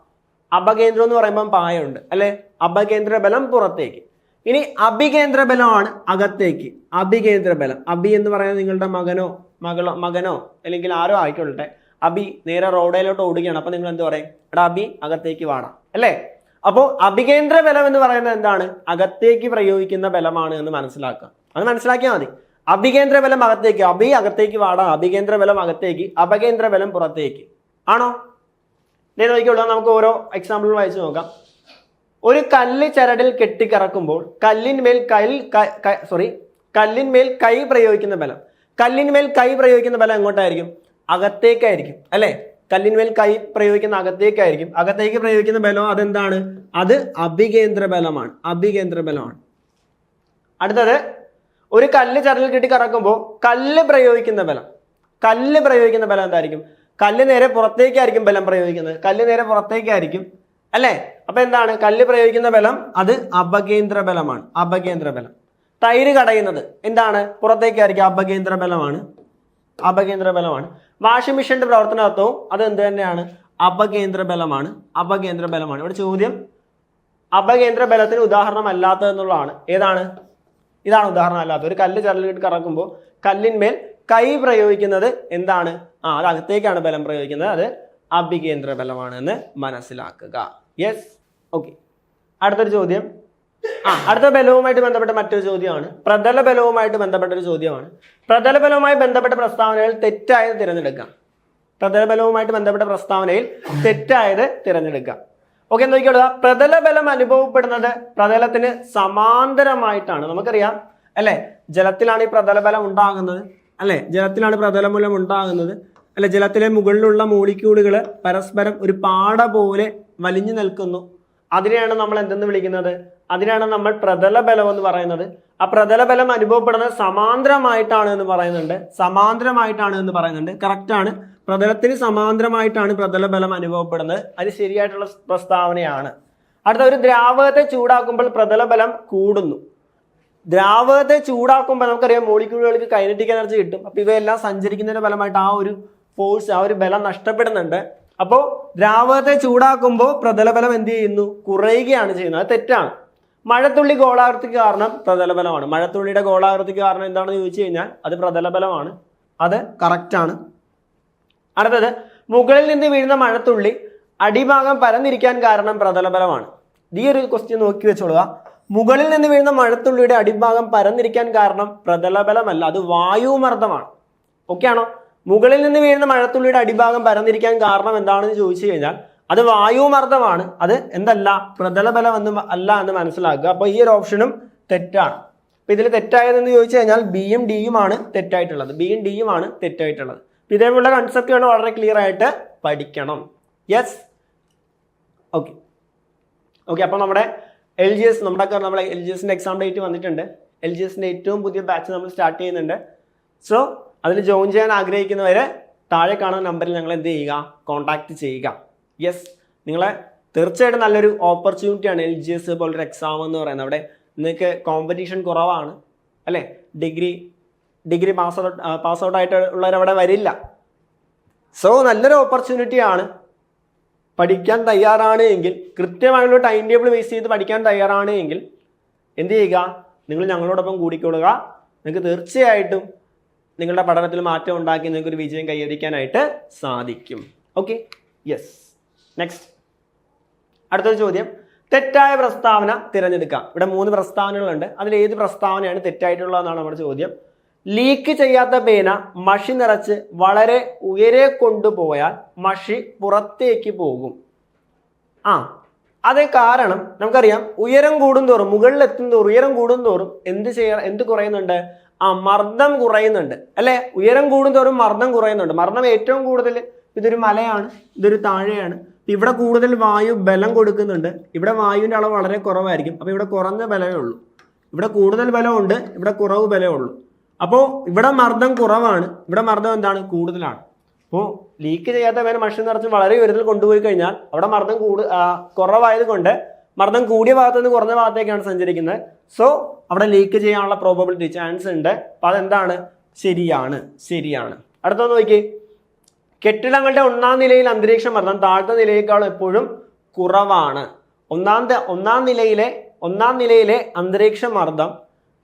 അപകേന്ദ്രം എന്ന് പറയുമ്പോൾ പായുണ്ട്. അല്ലെ? അപകേന്ദ്ര ബലം പുറത്തേക്ക്. ഇനി അഭികേന്ദ്ര ബലമാണ് അകത്തേക്ക്. അഭികേന്ദ്ര ബലം. അഭി എന്ന് പറയുന്നത് നിങ്ങളുടെ മകനോ മകളോ മകനോ അല്ലെങ്കിൽ ആരോ ആയിക്കൊള്ളട്ടെ. അഭി നേരെ റോഡിലോട്ട് ഓടുകയാണ്. അപ്പൊ നിങ്ങൾ എന്ത് പറയും? എടാ അബി അകത്തേക്ക് വാടാ. അല്ലേ? അപ്പോൾ അഭികേന്ദ്ര ബലം എന്ന് പറയുന്നത് എന്താണ്? അകത്തേക്ക് പ്രയോഗിക്കുന്ന ബലമാണ് എന്ന് മനസ്സിലാക്കുക. അത് മനസ്സിലാക്കിയാൽ മതി. അഭികേന്ദ്ര ബലം അകത്തേക്ക് അഭി അകത്തേക്ക് വാടാ. അഭികേന്ദ്ര ബലം അകത്തേക്ക് അപകേന്ദ്ര ബലം പുറത്തേക്ക്. ആണോ? ഇതേ നോക്കിയുള്ളൂ നമുക്ക് ഓരോ എക്സാമ്പിൾ വായിച്ചു നോക്കാം. ഒരു കല്ല് ചരടിൽ കെട്ടിക്കറക്കുമ്പോൾ കല്ലിന്മേൽ കൈ സോറി കല്ലിന്മേൽ കൈ പ്രയോഗിക്കുന്ന ബലം. കല്ലിന്മേൽ കൈ പ്രയോഗിക്കുന്ന ബലം എങ്ങോട്ടായിരിക്കും? അകത്തേക്കായിരിക്കും അല്ലെ? കല്ലിന്മേൽ കൈ പ്രയോഗിക്കുന്ന അകത്തേക്കായിരിക്കും. അകത്തേക്ക് പ്രയോഗിക്കുന്ന ബലം അതെന്താണ്? അത് അഭികേന്ദ്ര ബലമാണ്. അഭികേന്ദ്ര ബലമാണ്. അടുത്തത് ഒരു കല്ല് ചരലിൽ കെട്ടി കറക്കുമ്പോൾ കല്ല് പ്രയോഗിക്കുന്ന ബലം. കല്ല് പ്രയോഗിക്കുന്ന ബലം എന്തായിരിക്കും? കല്ല് നേരെ പുറത്തേക്കായിരിക്കും ബലം പ്രയോഗിക്കുന്നത്. കല്ല് നേരെ പുറത്തേക്കായിരിക്കും അല്ലേ? അപ്പൊ എന്താണ്? കല്ല് പ്രയോഗിക്കുന്ന ബലം അത് അപകേന്ദ്ര ബലമാണ്. അപകേന്ദ്ര ബലം. തൈര് കടയുന്നത് എന്താണ്? പുറത്തേക്കായിരിക്കും അപകേന്ദ്ര ബലമാണ്. അപകേന്ദ്ര ബലമാണ്. വാഷിംഗ് മെഷീന്റെ പ്രവർത്തനത്വവും അത് എന്ത് തന്നെയാണ്? അപകേന്ദ്ര ബലമാണ് അപകേന്ദ്ര ബലമാണ് ഇവിടെ ചോദ്യം അപകേന്ദ്ര ബലത്തിന് ഉദാഹരണം അല്ലാത്തത് എന്നുള്ളതാണ്. ഏതാണ്? ഇതാണ് ഉദാഹരണം അല്ലാത്തത് ഒരു കല്ല് ചരലിട്ട് കറക്കുമ്പോൾ കല്ലിന്മേൽ കൈ പ്രയോഗിക്കുന്നത് എന്താണ്? ആ അത് അകത്തേക്കാണ് ബലം പ്രയോഗിക്കുന്നത്. അത് അഭികേന്ദ്ര ബലമാണ് എന്ന് മനസ്സിലാക്കുക. യെസ് ഓക്കെ അടുത്തൊരു ചോദ്യം. ആ. അടുത്ത ബലവുമായിട്ട് ബന്ധപ്പെട്ട മറ്റൊരു ചോദ്യമാണ്. പ്രതല ബലവുമായിട്ട് ബന്ധപ്പെട്ട ഒരു ചോദ്യമാണ്. പ്രതല ബലവുമായി ബന്ധപ്പെട്ട പ്രസ്താവനകൾ തെറ്റായത് തിരഞ്ഞെടുക്കാം. പ്രതല ബലവുമായിട്ട് ബന്ധപ്പെട്ട പ്രസ്താവനയിൽ തെറ്റായത് തിരഞ്ഞെടുക്കാം. ഓക്കെ നോക്കിയോളുക പ്രതല ബലം അനുഭവപ്പെടുന്നത് പ്രതലത്തിന് സമാന്തരമായിട്ടാണ്. നമുക്കറിയാം അല്ലെ? ജലത്തിലാണ് ഈ പ്രതല ബലം ഉണ്ടാകുന്നത് അല്ലെ? ജലത്തിലാണ് പ്രതല മൂലം ഉണ്ടാകുന്നത് അല്ലെ? ജലത്തിലെ മുകളിലുള്ള മോളിക്യൂളുകൾ പരസ്പരം ഒരു പാട പോലെ വലിഞ്ഞു നിൽക്കുന്നു. അതിനെയാണ് നമ്മൾ എന്തെന്ന് വിളിക്കുന്നത്? അതിനാണ് നമ്മൾ പ്രതല ബലം എന്ന് പറയുന്നത്. ആ പ്രതല ബലം അനുഭവപ്പെടുന്നത് സമാന്തരമായിട്ടാണ് എന്ന് പറയുന്നുണ്ട്. സമാന്തരമായിട്ടാണ് എന്ന് പറയുന്നുണ്ട്. കറക്റ്റ് ആണ്. പ്രതലത്തിന് സമാന്തരമായിട്ടാണ് പ്രതല ബലം അനുഭവപ്പെടുന്നത്. അത് ശരിയായിട്ടുള്ള പ്രസ്താവനയാണ്. അടുത്ത ഒരു ദ്രാവകത്തെ ചൂടാക്കുമ്പോൾ പ്രതല ബലം കൂടുന്നു. ദ്രാവകത്തെ ചൂടാക്കുമ്പോൾ നമുക്കറിയാം മോളിക്യൂളുകൾക്ക് കൈനറ്റിക് എനർജി കിട്ടും. അപ്പോൾ ഇവയെല്ലാം സഞ്ചരിക്കുന്നതിന്റെ ഫലമായിട്ട് ആ ഒരു ഫോഴ്സ് ആ ഒരു ബലം നഷ്ടപ്പെടുന്നുണ്ട്. അപ്പോൾ ദ്രാവകത്തെ ചൂടാക്കുമ്പോൾ പ്രതലബലം എന്ത് ചെയ്യുന്നു? കുറയുകയാണ് ചെയ്യുന്നത്. അത് തെറ്റാണ്. മഴത്തുള്ളി ഗോളാകൃതിക്ക് കാരണം പ്രതലബലമാണ്. മഴത്തുള്ളിയുടെ ഗോളാകൃതിക്ക് കാരണം എന്താണെന്ന് ചോദിച്ചു കഴിഞ്ഞാൽ അത് പ്രതലബലമാണ്. അത് കറക്റ്റാണ് അടുത്തത് മുകളിൽ നിന്ന് വീഴുന്ന മഴത്തുള്ളി അടിഭാഗം പരന്നിരിക്കാൻ കാരണം പ്രതലബലമാണ്. ഈ ഒരു ക്വസ്റ്റ്യൻ നോക്കി വെച്ചോളുക. മുകളിൽ നിന്ന് വീഴുന്ന മഴത്തുള്ളിയുടെ അടിഭാഗം പരന്നിരിക്കാൻ കാരണം പ്രതലബലമല്ല അത് വായുമർദ്ദമാണ്. ഓക്കെ ആണോ? മുകളിൽ നിന്ന് വീഴുന്ന മഴത്തുള്ളിയുടെ അടിഭാഗം പരന്നിരിക്കാൻ കാരണം എന്താണെന്ന് ചോദിച്ചു കഴിഞ്ഞാൽ അത് വായുമർദ്ദമാണ്. അത് എന്തല്ല? പ്രതലബലം എന്ന് അല്ല എന്ന് മനസ്സിലാക്കുക. അപ്പോൾ ഈ ഒരു ഓപ്ഷനും തെറ്റാണ്. അപ്പൊ ഇതിൽ തെറ്റായതെന്ന് ചോദിച്ചു കഴിഞ്ഞാൽ ബിയും ഡിയുമാണ് തെറ്റായിട്ടുള്ളത്. ബിയും ഡിയുമാണ് തെറ്റായിട്ടുള്ളത്. അപ്പൊ ഇതേപോലുള്ള കൺസെപ്റ്റുകൾ വളരെ ക്ലിയർ ആയിട്ട് പഠിക്കണം. യെസ് ഓക്കെ ഓക്കെ അപ്പോൾ നമ്മുടെ എൽ ജി എസ് നമ്മുടെ നമ്മളെ എൽ ജി എസിന്റെ എക്സാം ഡേറ്റ് വന്നിട്ടുണ്ട്. എൽ ജി എസിന്റെ ഏറ്റവും പുതിയ ബാച്ച് നമ്മൾ സ്റ്റാർട്ട് ചെയ്യുന്നുണ്ട്. സോ അതിൽ ജോയിൻ ചെയ്യാൻ ആഗ്രഹിക്കുന്നവരെ താഴെ കാണുന്ന നമ്പറിൽ ഞങ്ങൾ എന്ത് ചെയ്യുക? കോൺടാക്റ്റ് ചെയ്യുക. യെസ് നിങ്ങളെ തീർച്ചയായിട്ടും നല്ലൊരു ഓപ്പർച്യൂണിറ്റിയാണ് എൽ ജി എസ് പോലൊരു എക്സാം എന്ന് പറയുന്നത്. അവിടെ നിങ്ങൾക്ക് കോമ്പറ്റീഷൻ കുറവാണ് അല്ലേ? Degree degree pass out pass out ആയിട്ട് ഉള്ളവരവിടെ വരില്ല. സോ നല്ലൊരു ഓപ്പർച്യൂണിറ്റിയാണ് പഠിക്കാൻ തയ്യാറാണ് എങ്കിൽ കൃത്യമായുള്ള ടൈം ടേബിൾ ബേസ് ചെയ്ത് പഠിക്കാൻ തയ്യാറാണ് എങ്കിൽ എന്ത് ചെയ്യുക? നിങ്ങൾ ഞങ്ങളോടൊപ്പം കൂടിക്കൊള്ളുക. നിങ്ങൾക്ക് തീർച്ചയായിട്ടും നിങ്ങളുടെ പഠനത്തിൽ മാറ്റം ഉണ്ടാക്കി നിങ്ങൾക്കൊരു വിജയം കൈവരിക്കാനായിട്ട് സാധിക്കും. ഓക്കെ യെസ് നെക്സ്റ്റ് അടുത്തൊരു ചോദ്യം. തെറ്റായ പ്രസ്താവന തിരഞ്ഞെടുക്കാം. ഇവിടെ മൂന്ന് പ്രസ്താവനകളുണ്ട്. അതിൽ ഏത് പ്രസ്താവനയാണ് തെറ്റായിട്ടുള്ളതെന്നാണ് നമ്മുടെ ചോദ്യം. ലീക്ക് ചെയ്യാത്ത പേന മഷി നിറച്ച് വളരെ ഉയരെ കൊണ്ടുപോയാൽ മഷി പുറത്തേക്ക് പോകും. ആ അതേ കാരണം നമുക്കറിയാം ഉയരം കൂടുന്തോറും മുകളിൽ എത്തുന്തോറും ഉയരം കൂടുന്തോറും എന്ത് ചെയ്യ എന്ത് കുറയുന്നുണ്ട്? ആ മർദ്ദം കുറയുന്നുണ്ട്. അല്ലെ? ഉയരം കൂടുന്തോറും മർദ്ദം കുറയുന്നുണ്ട്. മർദ്ദം ഏറ്റവും കൂടുതൽ ഇതൊരു മലയാണ് ഇതൊരു താഴെയാണ്. ഇവിടെ കൂടുതൽ വായു ബലം കൊടുക്കുന്നുണ്ട്. ഇവിടെ വായുവിന്റെ അളവ് വളരെ കുറവായിരിക്കും. അപ്പോൾ ഇവിടെ കുറഞ്ഞ ബലമേ ഉള്ളൂ. ഇവിടെ കൂടുതൽ ബലമുണ്ട് ഇവിടെ കുറവ് ബലമേ ഉള്ളൂ. അപ്പോൾ ഇവിടെ മർദ്ദം കുറവാണ്. ഇവിടെ മർദ്ദം എന്താണ്? കൂടുതലാണ്. അപ്പോൾ ലീക്ക് ചെയ്യാത്ത പേന മഷീൻ നിറച്ച് വളരെ ഉയരത്തിൽ കൊണ്ടുപോയി കഴിഞ്ഞാൽ അവിടെ മർദ്ദം കൂടു കുറവായതുകൊണ്ട് കുറവായത് കൊണ്ട് മർദ്ദം കൂടിയ ഭാഗത്തു നിന്ന് കുറഞ്ഞ ഭാഗത്തേക്കാണ് സഞ്ചരിക്കുന്നത്. സോ അവിടെ ലീക്ക് ചെയ്യാനുള്ള പ്രോബബിലിറ്റി ചാൻസ് ഉണ്ട്. അപ്പോൾ അതെന്താണ്? ശരിയാണ്. ശരിയാണ്. അടുത്തത് നോക്കി കെട്ടിടങ്ങളുടെ ഒന്നാം നിലയിൽ അന്തരീക്ഷ മർദ്ദം താഴ്ന്ന നിലയേക്കാൾ എപ്പോഴും കുറവാണ്. ഒന്നാം ഒന്നാം നിലയിലെ ഒന്നാം നിലയിലെ അന്തരീക്ഷ മർദ്ദം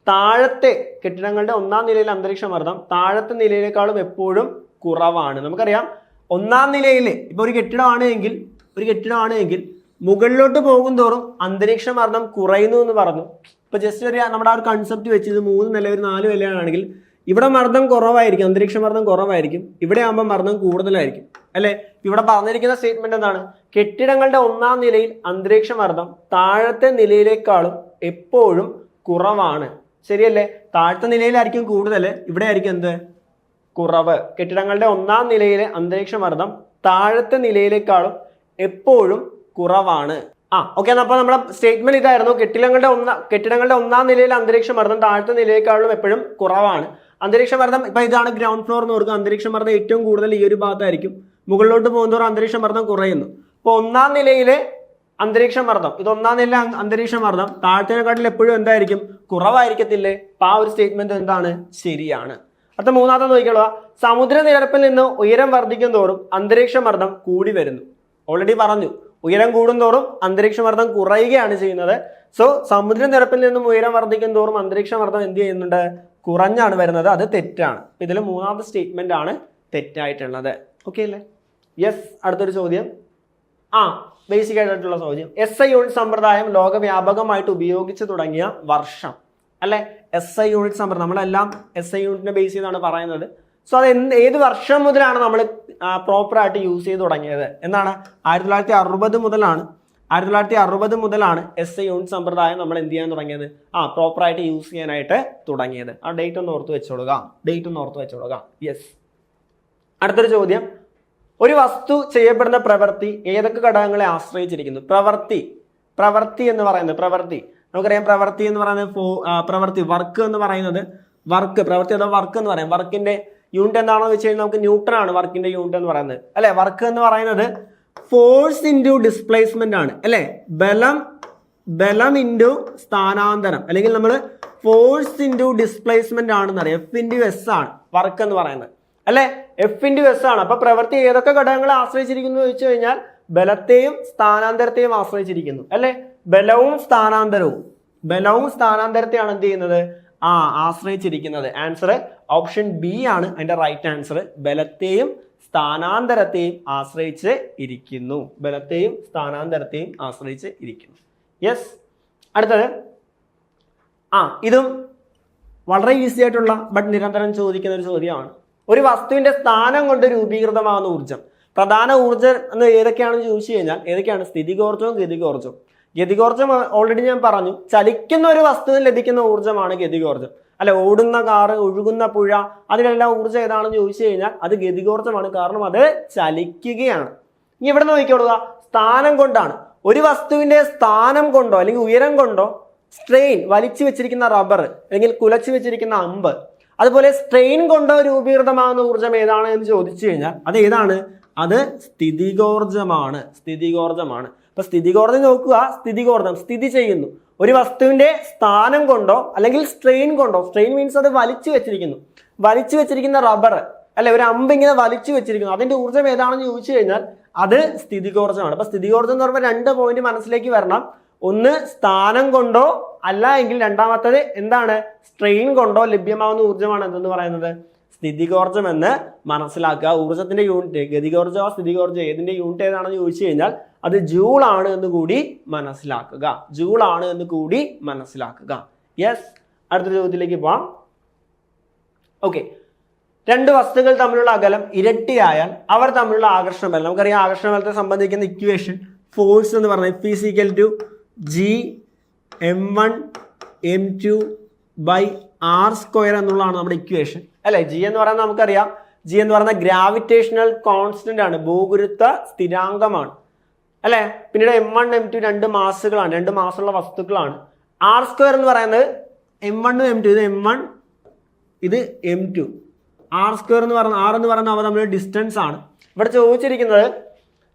താഴത്തെ കെട്ടിടങ്ങളുടെ ഒന്നാം നിലയിലെ അന്തരീക്ഷ മർദ്ദം താഴത്തെ നിലയിലേക്കാളും എപ്പോഴും കുറവാണ്. നമുക്കറിയാം ഒന്നാം നിലയിൽ ഇപ്പൊ ഒരു കെട്ടിടമാണ് എങ്കിൽ ഒരു കെട്ടിടമാണ് എങ്കിൽ മുകളിലോട്ട് പോകും തോറും അന്തരീക്ഷ മർദ്ദം കുറയുന്നു എന്ന് പറഞ്ഞു. ഇപ്പൊ ജസ്റ്റ് ഒരു നമ്മുടെ ആ ഒരു കൺസെപ്റ്റ് വെച്ച് ഇത് മൂന്ന് നില ഒരു നാല് നിലയാണെങ്കിൽ ഇവിടെ മർദ്ദം കുറവായിരിക്കും അന്തരീക്ഷ മർദ്ദം കുറവായിരിക്കും. ഇവിടെ ആകുമ്പോൾ മർദ്ദം കൂടുതലായിരിക്കും. അല്ലെ? ഇവിടെ പറഞ്ഞിരിക്കുന്ന സ്റ്റേറ്റ്മെന്റ് എന്താണ്? കെട്ടിടങ്ങളുടെ ഒന്നാം നിലയിൽ അന്തരീക്ഷ മർദ്ദം താഴത്തെ നിലയിലേക്കാളും എപ്പോഴും കുറവാണ്. ശരിയല്ലേ? താഴത്തെ നിലയിലായിരിക്കും കൂടുതൽ ഇവിടെ ആയിരിക്കും എന്ത്? കുറവ്. കെട്ടിടങ്ങളുടെ ഒന്നാം നിലയിലെ അന്തരീക്ഷ മർദ്ദം താഴത്തെ നിലയിലേക്കാളും എപ്പോഴും കുറവാണ്. ആ ഓക്കെ അപ്പോൾ നമ്മുടെ സ്റ്റേറ്റ്മെന്റ് ഇതായിരുന്നു. കെട്ടിടങ്ങളുടെ ഒന്നാം കെട്ടിടങ്ങളുടെ ഒന്നാം നിലയിലെ അന്തരീക്ഷ മർദ്ദം താഴത്തെ നിലയിലേക്കാളും എപ്പോഴും കുറവാണ്. അന്തരീക്ഷ മർദ്ദം ഇപ്പൊ ഇതാണ് ഗ്രൗണ്ട് ഫ്ലോർ എന്ന് ഓർക്കുക. അന്തരീക്ഷ മർദ്ദം ഏറ്റവും കൂടുതൽ ഈ ഒരു ഭാഗത്തായിരിക്കും. മുകളിലോട്ട് പോകുന്നതോറും അന്തരീക്ഷ മർദ്ദം കുറയുന്നു. അപ്പോൾ ഒന്നാം നിലയിലെ അന്തരീക്ഷ മർദ്ദം ഇത് ഒന്നാം നില അന്തരീക്ഷ മർദ്ദം താഴത്തേക്കാട്ടിൽ എപ്പോഴും എന്തായിരിക്കും? കുറവായിരിക്കത്തില്ലേ? അപ്പൊ ആ ഒരു സ്റ്റേറ്റ്മെന്റ് എന്താണ്? ശരിയാണ്. അടുത്ത മൂന്നാമത്തെ നോക്കിക്കോളുക സമുദ്രനിരപ്പിൽ നിന്ന് ഉയരം വർദ്ധിക്കും തോറും അന്തരീക്ഷ മർദ്ദം കൂടി വരുന്നു. ഓൾറെഡി പറഞ്ഞു. ഉയരം കൂടുന്തോറും അന്തരീക്ഷ മർദ്ദം കുറയുകയാണ് ചെയ്യുന്നത്. സോ സമുദ്രനിരപ്പിൽ നിന്നും ഉയരം വർദ്ധിക്കും തോറും അന്തരീക്ഷ മർദ്ദം എന്ത് ചെയ്യുന്നുണ്ട്? കുറഞ്ഞാണ് വരുന്നത് അത് തെറ്റാണ്. ഇതിൽ മൂന്നാമത്തെ സ്റ്റേറ്റ്മെന്റ് ആണ് തെറ്റായിട്ടുള്ളത്. ഓക്കെ അല്ലേ? യെസ് അടുത്തൊരു ചോദ്യം. ആ ബേസിക് ആയിട്ടുള്ള ചോദ്യം. എസ് ഐ യൂണിറ്റ് സമ്പ്രദായം ലോകവ്യാപകമായിട്ട് ഉപയോഗിച്ച് തുടങ്ങിയ വർഷം. അല്ലെ? എസ് ഐ യൂണിറ്റ് സമ്പ്രദായം. നമ്മളെല്ലാം എസ് ഐ യൂണിറ്റിനെ ബേസ് ചെയ്താണ് പറയുന്നത്. സോ അത് എന്ത് ഏത് വർഷം മുതലാണ് നമ്മൾ പ്രോപ്പറായിട്ട് യൂസ് ചെയ്ത് തുടങ്ങിയത്? എന്നാണ് ആയിരത്തി തൊള്ളായിരത്തി അറുപത് മുതലാണ് ആയിരത്തി തൊള്ളായിരത്തി അറുപത് മുതലാണ് എസ് ഐ യൂണിറ്റ് സമ്പ്രദായം നമ്മൾ എന്ത് ചെയ്യാൻ തുടങ്ങിയത്? ആ പ്രോപ്പറായിട്ട് യൂസ് ചെയ്യാനായിട്ട് തുടങ്ങിയത്. ആ ഡേറ്റ് ഒന്ന് ഓർത്ത് വെച്ചോളുക. ഡേറ്റ് ഒന്ന് ഓർത്ത് വെച്ചോളുക. യെസ് അടുത്തൊരു ചോദ്യം. ഒരു വസ്തു ചെയ്യപ്പെടുന്ന പ്രവൃത്തി ഏതൊക്കെ ഘടകങ്ങളെ ആശ്രയിച്ചിരിക്കുന്നു? പ്രവൃത്തി. പ്രവൃത്തി എന്ന് പറയുന്നത് പ്രവൃത്തി. നമുക്കറിയാം പ്രവൃത്തി എന്ന് പറയുന്നത് പ്രവൃത്തി. വർക്ക് എന്ന് പറയുന്നത് വർക്ക് പ്രവൃത്തി അഥവാ വർക്ക് എന്ന് പറയാം. വർക്കിന്റെ യൂണിറ്റ് എന്താണെന്ന് വെച്ച് കഴിഞ്ഞാൽ നമുക്ക് ന്യൂട്ടൺ ആണ് വർക്കിന്റെ യൂണിറ്റ് എന്ന് പറയുന്നത്. അല്ലെ? വർക്ക് എന്ന് പറയുന്നത് ഫോഴ്സ് ഇന്റു ഡിസ്പ്ലേസ്മെന്റ് ആണ്. അല്ലേ? ബലം ബലം ഇന്റു സ്ഥാനാന്തരം. അല്ലെങ്കിൽ നമ്മൾ ഫോഴ്സ് ഇന്റു ഡിസ്പ്ലേസ്മെന്റ് ആണെന്ന് അറിയാം. എഫ് ഇന്റു എസ് ആണ് വർക്ക് എന്ന് പറയുന്നത്. അല്ലേ? എഫ് ഇന്റു എസ് ആണ്. അപ്പോൾ പ്രവൃത്തി ഏതൊക്കെ ഘടകങ്ങളെ ആശ്രയിച്ചിരിക്കുന്നു ചോദിച്ചു കഴിഞ്ഞാൽ ബലത്തെയും സ്ഥാനാന്തരത്തെയും ആശ്രയിച്ചിരിക്കുന്നു. അല്ലേ? ബലവും സ്ഥാനാന്തരവും. ബലവും സ്ഥാനാന്തരത്തെയാണ് എന്ത് ചെയ്യുന്നത്? ആ ആശ്രയിച്ചിരിക്കുന്നത്. ആൻസർ ഓപ്ഷൻ ബി ആണ്. അതിന്റെ റൈറ്റ് ആൻസർ ബലത്തെയും സ്ഥാനാന്തരത്തെയും ആശ്രയിച്ച് ഇരിക്കുന്നു. ബലത്തെയും സ്ഥാനാന്തരത്തെയും ആശ്രയിച്ച് ഇരിക്കുന്നു. യെസ് അടുത്തത്. ആ ഇതും വളരെ ഈസി ആയിട്ടുള്ള ബട്ട് നിരന്തരം ചോദിക്കുന്ന ഒരു ചോദ്യമാണ്. ഒരു വസ്തുവിന്റെ സ്ഥാനം കൊണ്ട് രൂപീകൃതമാകുന്ന ഊർജം. പ്രധാന ഊർജം എന്ന് ഏതൊക്കെയാണെന്ന് ചോദിച്ചു കഴിഞ്ഞാൽ ഏതൊക്കെയാണ്? സ്ഥിതികോർജവും ഗതികോർജവും. ഗതികോർജം ഓൾറെഡി ഞാൻ പറഞ്ഞു ചലിക്കുന്ന ഒരു വസ്തുവിന് ലഭിക്കുന്ന ഊർജമാണ് ഗതികോർജം. അല്ലെ ഓടുന്ന കാറ് ഒഴുകുന്ന പുഴ അതിലെല്ലാം ഊർജം ഏതാണെന്ന് ചോദിച്ചു കഴിഞ്ഞാൽ അത് ഗതികോർജമാണ്. കാരണം അത് ചലിക്കുകയാണ്. ഇനി ഇവിടെ നോക്കിക്കോളുക സ്ഥാനം കൊണ്ടാണ്. ഒരു വസ്തുവിന്റെ സ്ഥാനം കൊണ്ടോ അല്ലെങ്കിൽ ഉയരം കൊണ്ടോ സ്ട്രെയിൻ വലിച്ചു വെച്ചിരിക്കുന്ന റബ്ബർ അല്ലെങ്കിൽ കുലച്ചു വെച്ചിരിക്കുന്ന അമ്പ് അതുപോലെ സ്ട്രെയിൻ കൊണ്ടോ രൂപീകൃതമാകുന്ന ഊർജം ഏതാണ് എന്ന് ചോദിച്ചു കഴിഞ്ഞാൽ അത് ഏതാണ്? അത് സ്ഥിതികോർജമാണ് സ്ഥിതികോർജമാണ് അപ്പൊ സ്ഥിതികോർജം നോക്കുക സ്ഥിതികോർജം സ്ഥിതി ചെയ്യുന്നു. ഒരു വസ്തുവിന്റെ സ്ഥാനം കൊണ്ടോ അല്ലെങ്കിൽ സ്ട്രെയിൻ കൊണ്ടോ സ്ട്രെയിൻ മീൻസ് അത് വലിച്ചു വെച്ചിരിക്കുന്നു. വലിച്ചു വെച്ചിരിക്കുന്ന റബ്ബർ അല്ലെ ഒരു അമ്പ് ഇങ്ങനെ വലിച്ചു വെച്ചിരിക്കുന്നു. അതിന്റെ ഊർജം ഏതാണെന്ന് ചോദിച്ചു കഴിഞ്ഞാൽ അത് സ്ഥിതികോർജമാണ് അപ്പൊ സ്ഥിതികോർജം എന്ന് പറയുമ്പോൾ രണ്ട് പോയിന്റ് മനസ്സിലേക്ക് വരണം. ഒന്ന് സ്ഥാനം കൊണ്ടോ അല്ല എങ്കിൽ രണ്ടാമത്തത് എന്താണ്? സ്ട്രെയിൻ കൊണ്ടോ ലഭ്യമാവുന്ന ഊർജമാണ് എന്തെന്ന് പറയുന്നത്? സ്ഥിതികോർജം എന്ന് മനസ്സിലാക്കുക. ഊർജത്തിന്റെ യൂണിറ്റ് ഗതികോർജോ സ്ഥിതികോർജോ ഏതിന്റെ യൂണിറ്റ് ഏതാണെന്ന് ചോദിച്ചു കഴിഞ്ഞാൽ അത് ജൂൾ ആണ് എന്ന് കൂടി മനസ്സിലാക്കുക. ജൂൾ ആണ് എന്ന് കൂടി മനസ്സിലാക്കുക. യെസ് അടുത്ത ചോദ്യത്തിലേക്ക് പോവാം. ഓക്കെ രണ്ട് വസ്തുക്കൾ തമ്മിലുള്ള അകലം ഇരട്ടിയായാൽ അവർ തമ്മിലുള്ള ആകർഷണ ബലം നമുക്കറിയാം ആകർഷണ ബലത്തെ സംബന്ധിക്കുന്ന ഇക്വേഷൻ ഫോഴ്സ് എന്ന് പറഞ്ഞാൽ F is equal to G M one M two by R square എന്നുള്ളതാണ് നമ്മുടെ ഇക്വേഷൻ അല്ലെ ജി എന്ന് പറയുന്നത് നമുക്കറിയാം. ജി എന്ന് പറയുന്ന ഗ്രാവിറ്റേഷണൽ കോൺസ്റ്റന്റ് ആണ് ഭൂഗുരുത്വ സ്ഥിരാങ്കമാണ്. അല്ലെ പിന്നീട് എം വൺ എം ടു രണ്ട് മാസുകളാണ് രണ്ട് മാസമുള്ള വസ്തുക്കളാണ്. ആർ സ്ക്വയർ എന്ന് പറയുന്നത് എം വണ്ണും എം ടു ഇത് എം വൺ ഇത് എം ടു ആർ സ്ക്വയർ എന്ന് പറയുന്ന ആർ എന്ന് പറയുന്ന അവ തമ്മിലുള്ള ഡിസ്റ്റൻസ് ആണ്. ഇവിടെ ചോദിച്ചിരിക്കുന്നത്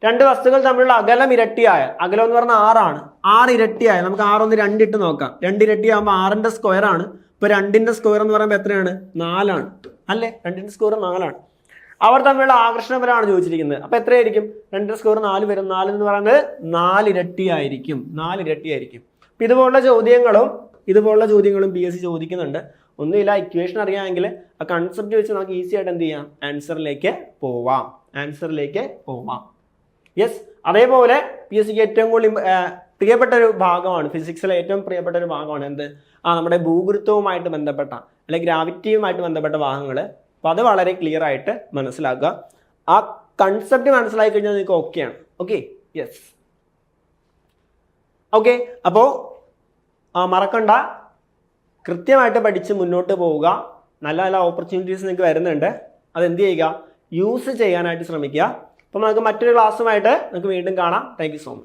രണ്ട് വസ്തുക്കൾ തമ്മിലുള്ള അകലം ഇരട്ടിയായ അകലം എന്ന് പറഞ്ഞാൽ ആറാണ് ആറ് ഇരട്ടിയായ നമുക്ക് ആറൊന്ന് രണ്ടിട്ട് നോക്കാം. രണ്ട് ഇരട്ടിയാകുമ്പോൾ ആറിന്റെ സ്ക്വയർ ആണ്. ഇപ്പൊ രണ്ടിന്റെ സ്ക്വയർ എന്ന് പറയുമ്പോൾ എത്രയാണ്? നാലാണ്. അല്ലേ? രണ്ടിന്റെ സ്ക്വയർ നാലാണ്. അവർ തമ്മിലുള്ള ആകർഷണപരമാണ് ചോദിച്ചിരിക്കുന്നത്. അപ്പൊ എത്രയായിരിക്കും? രണ്ടിന്റെ സ്ക്വയർ നാല് വരും. നാല് എന്ന് പറയുന്നത് നാലിരട്ടിയായിരിക്കും. നാലിരട്ടിയായിരിക്കും. അപ്പൊ ഇതുപോലുള്ള ചോദ്യങ്ങളും ഇതുപോലുള്ള ചോദ്യങ്ങളും പി എസ് സി ചോദിക്കുന്നുണ്ട്. ഒന്നുമില്ല ഇക്വേഷൻ അറിയാമെങ്കിൽ ആ കൺസെപ്റ്റ് വെച്ച് നമുക്ക് ഈസി ആയിട്ട് എന്ത് ചെയ്യാം? ആൻസറിലേക്ക് പോവാം. ആൻസറിലേക്ക് പോവാം. യെസ് അതേപോലെ പി എസ് സിക്ക് ഏറ്റവും കൂടുതൽ പ്രിയപ്പെട്ട ഒരു ഭാഗമാണ്. ഫിസിക്സിലെ ഏറ്റവും പ്രിയപ്പെട്ട ഒരു ഭാഗമാണ് എന്ത്? ആ നമ്മുടെ ഭൂഗുരുത്വവുമായിട്ട് ബന്ധപ്പെട്ട അല്ലെങ്കിൽ ഗ്രാവിറ്റിയുമായിട്ട് ബന്ധപ്പെട്ട ഭാഗങ്ങൾ അപ്പോൾ അത് വളരെ ക്ലിയർ ആയിട്ട് മനസ്സിലാക്കുക. ആ കൺസെപ്റ്റ് മനസ്സിലാക്കി കഴിഞ്ഞാൽ നിങ്ങൾക്ക് ഓക്കെയാണ് ഓക്കെ യെസ് ഓക്കെ അപ്പോൾ മറക്കണ്ട. കൃത്യമായിട്ട് പഠിച്ച് മുന്നോട്ട് പോവുക. നല്ല നല്ല ഓപ്പർച്യൂണിറ്റീസ് നിങ്ങൾക്ക് വരുന്നുണ്ട്. അത് എന്ത് ചെയ്യുക? യൂസ് ചെയ്യാനായിട്ട് ശ്രമിക്കുക. അപ്പോൾ നമുക്ക് മറ്റൊരു ക്ലാസ്സുമായിട്ട് നമുക്ക് വീണ്ടും കാണാം. Thank so much